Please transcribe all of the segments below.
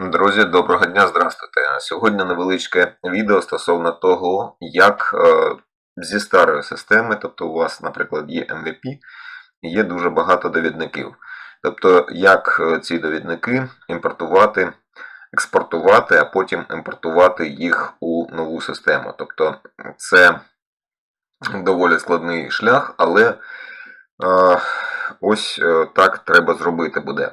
Друзі, доброго дня, здравствуйте. Сьогодні невеличке відео стосовно того, як е, зі старої системи, тобто у вас, наприклад, є MVP, є дуже багато довідників. Тобто, як е, ці довідники імпортувати, експортувати, а потім імпортувати їх у нову систему. Тобто, це доволі складний шлях, але е, ось так треба зробити буде.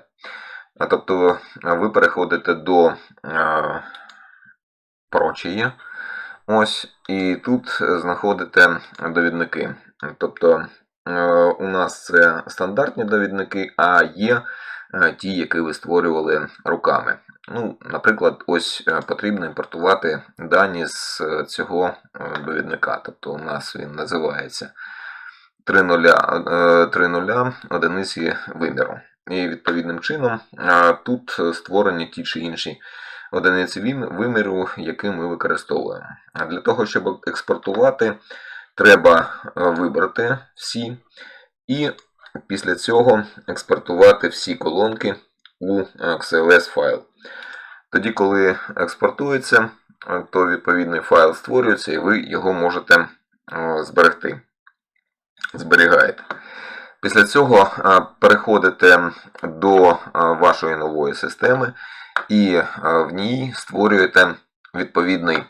Тобто ви переходите до е, прочії. Ось, і тут знаходите довідники. Тобто е, у нас це стандартні довідники, а є е, ті, які ви створювали руками. Ну, Наприклад, ось е, потрібно імпортувати дані з е, цього е, довідника. Тобто у нас він називається 3.0 3.0 одиниці виміру. І відповідним чином тут створені ті чи інші одиниці виміру, які ми використовуємо. Для того, щоб експортувати, треба е, вибрати всі, і після цього експортувати всі колонки у е, XLS файл. Тоді, коли експортується, е, то відповідний файл створюється і ви його можете зберегти. Зберігаєте. Після цього переходите до вашої нової системи і в ній створюєте відповідний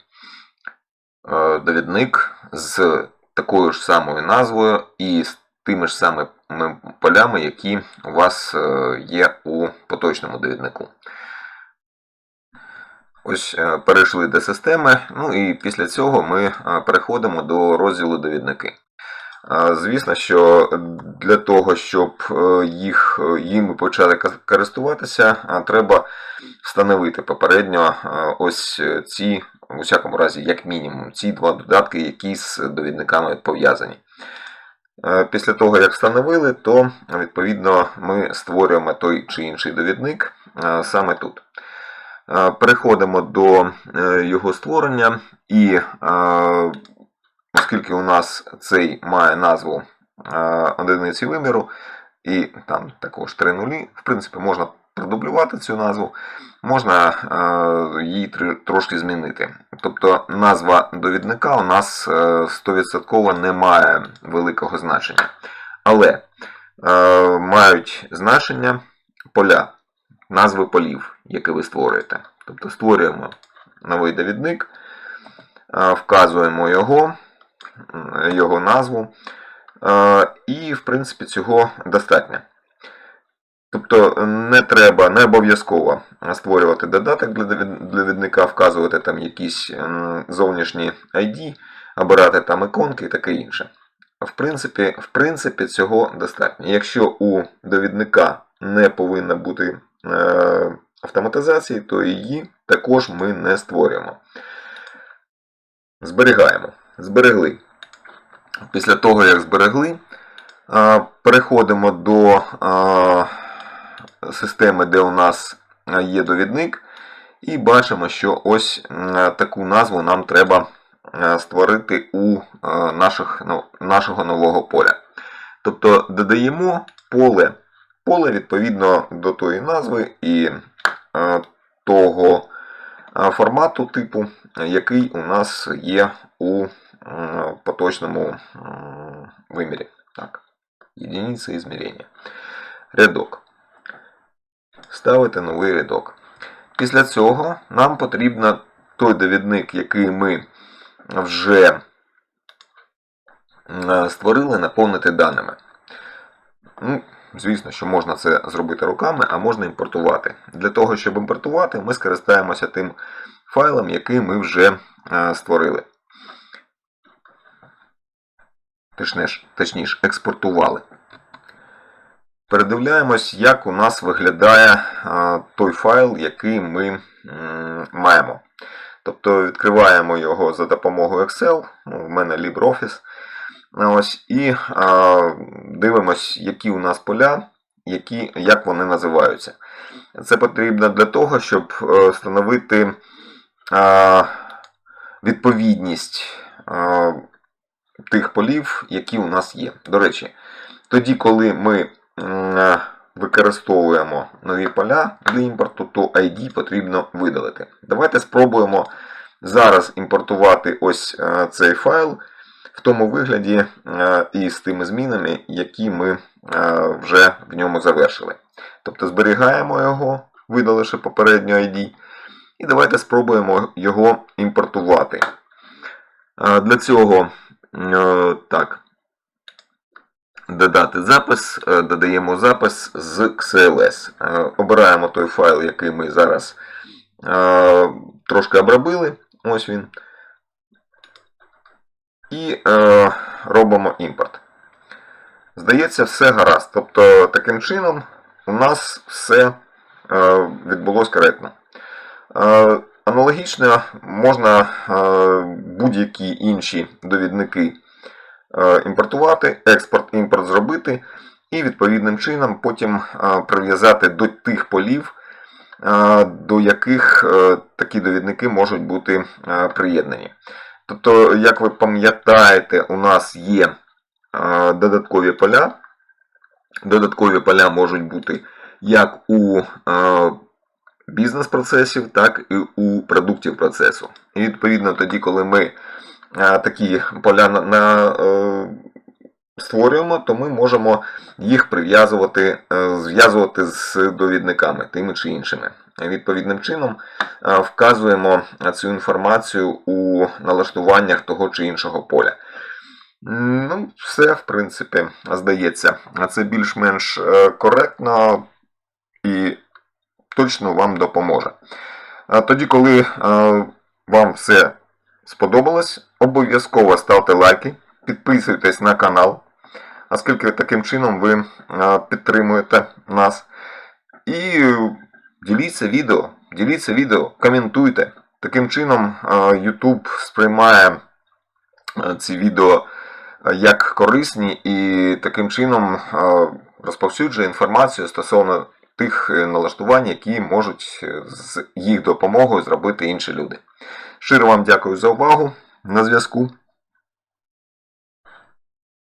довідник з такою ж самою назвою і з тими ж самими полями, які у вас е, є у поточному довіднику. Ось е, перейшли до системи, ну і після цього ми е, переходимо до розділу довідники. Звісно, що для того, щоб е, їх е, їми почати користуватися, треба встановити попередньо е, ось ці, у всякому разі, як мінімум, ці два додатки, які з довідниками пов'язані. Після того, як встановили, то відповідно ми створюємо той чи інший довідник саме тут. Переходимо до його створення і оскільки у нас цей має назву е, одиниці виміру, і там також три нулі, в принципі, можна продублювати цю назву, можна е, її тр- трошки змінити. Тобто назва довідника у нас е, 100% не має великого значення. Але е, мають значення поля, назви полів, які ви створюєте. Тобто створюємо новий довідник, е, вказуємо його його назву. Е, І, в принципі, цього достатньо. Тобто не треба, не обов'язково створювати додаток для довідника, вказувати там якісь зовнішні ID, обирати там іконки і таке інше. В принципі, в принципі, цього достатньо. Якщо у довідника не повинна бути е, автоматизації, то її також ми не створюємо. Зберігаємо. Зберегли. Після того, як зберегли, переходимо до системи, де у нас є довідник, і бачимо, що ось таку назву нам треба створити у наших, ну, нашого нового поля. Тобто додаємо поле, поле відповідно до тої назви і того формату типу, який у нас є у м, поточному м, вимірі. Так. Единиця ізмірення. Рядок. Ставити новий рядок. Після цього нам потрібно той довідник, який ми вже створили, наповнити даними. Ну, звісно, що можна це зробити руками, а можна імпортувати. Для того, щоб імпортувати, ми скористаємося тим файлом, який ми вже е, створили. Точніше, експортували. Передивляємось, як у нас виглядає той файл, який ми маємо. Тобто відкриваємо його за допомогою Excel, ну, в мене LibreOffice. Ось, і дивимось, які у нас поля, які, як вони називаються. Це потрібно для того, щоб е, встановити відповідність тих полів, які у нас є. До речі, тоді, коли ми е, використовуємо нові поля для імпорту, то ID потрібно видалити. Давайте спробуємо зараз імпортувати ось е, цей файл в тому вигляді е, і з тими змінами, які ми вже в ньому завершили. Тобто зберігаємо його, видаливши попередньо ID, і давайте спробуємо його імпортувати. Для цього так, додати запис, е, додаємо запис з XLS. Е, Обираємо той файл, який ми зараз е, трошки обробили. Ось він. І е, робимо імпорт. Здається, все гаразд. Тобто, таким чином у нас все е, відбулось коректно. Аналогічно можна е, будь-які інші довідники е, імпортувати, експорт-імпорт зробити, і відповідним чином потім е, прив'язати до тих полів, до яких такі довідники можуть бути приєднані. Тобто, як ви пам'ятаєте, у нас є додаткові поля. Додаткові поля можуть бути як у бізнес-процесів, так і у продуктів процесу. І відповідно тоді, коли ми е, такі поля на, на, е, створюємо, то ми можемо їх прив'язувати, е, зв'язувати з довідниками тими чи іншими. Відповідним чином вказуємо цю інформацію у налаштуваннях того чи іншого поля. Ну, все, в принципі, здається, це більш-менш коректно і точно вам допоможе. Тоді, коли е, вам все сподобалось, обов'язково ставте лайки, підписуйтесь на канал, оскільки таким чином ви е, підтримуєте нас. І діліться відео, діліться відео, коментуйте. Таким чином е, YouTube сприймає ці відео як корисні і таким чином розповсюджує інформацію стосовно тих е, налаштувань, які можуть е, з їх допомогою зробити інші люди. Щиро вам дякую за увагу. На зв'язку.